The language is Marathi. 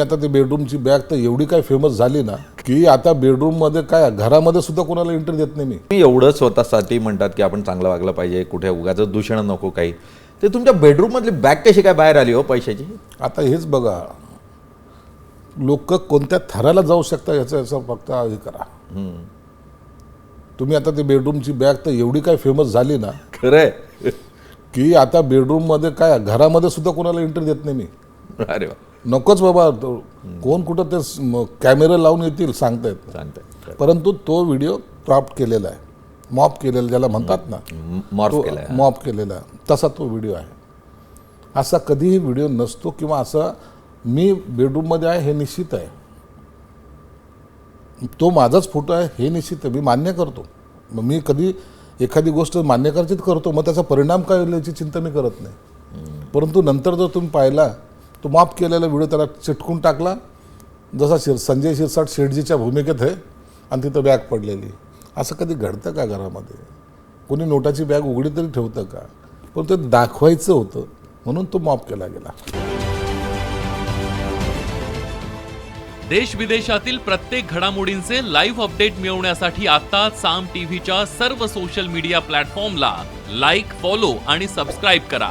आता ते बेडरूमची बॅग तर एवढी काय फेमस झाली ना की आता बेडरूममध्ये काय घरामध्ये सुद्धा कोणाला एंट्री देत नाही मी. एवढं स्वतःसाठी म्हणतात की आपण चांगलं वागलं पाहिजे कुठे उगाच दूषण नको काही. ते तुमच्या बेडरूम मधली बॅग कशी काय बाहेर आली हो पैशाची? आता हेच बघा लोक कोणत्या थराला जाऊ शकता याचं याचं फक्त हे करा. तुम्ही आता ते बेडरूमची बॅग तर एवढी काय फेमस झाली ना खरंय. की आता बेडरूममध्ये काय घरामध्ये सुद्धा कोणाला एंट्री देत नाही मी. अरे वा. नकोच बाबा तो कोण कुठं ते कॅमेरे लावून येतील सांगता येत सांगताय परंतु तो व्हिडिओ क्रॉप केलेला आहे. मॉप केलेला ज्याला म्हणतात ना मॉप केलेला आहे. तसा तो व्हिडिओ आहे. असा कधीही व्हिडिओ नसतो किंवा असा मी बेडरूममध्ये आहे हे निश्चित आहे. तो माझाच फोटो आहे हे निश्चित आहे. मी मान्य करतो. मग मी कधी एखादी गोष्ट मान्य करायचीच करतो मग त्याचा परिणाम काय होईल याची चिंता मी करत नाही. परंतु नंतर जर तुम्ही पाहिला तो माफ केलेला व्हिडिओ त्याला चिटकून टाकला. जसा शिर संजय शिरसाट शेठजीच्या भूमिकेत आहे आणि तिथं बॅग पडलेली. असं कधी घडतं का घरामध्ये? कोणी नोटाची बॅग उघडी तरी ठेवतं का? पण ते दाखवायचं होतं म्हणून तो माफ केला गेला. देश विदेशातील प्रत्येक घडामोडींचे लाईव्ह अपडेट मिळवण्यासाठी आता साम टीव्हीच्या सर्व सोशल मीडिया प्लॅटफॉर्मला लाईक फॉलो आणि सबस्क्राईब करा.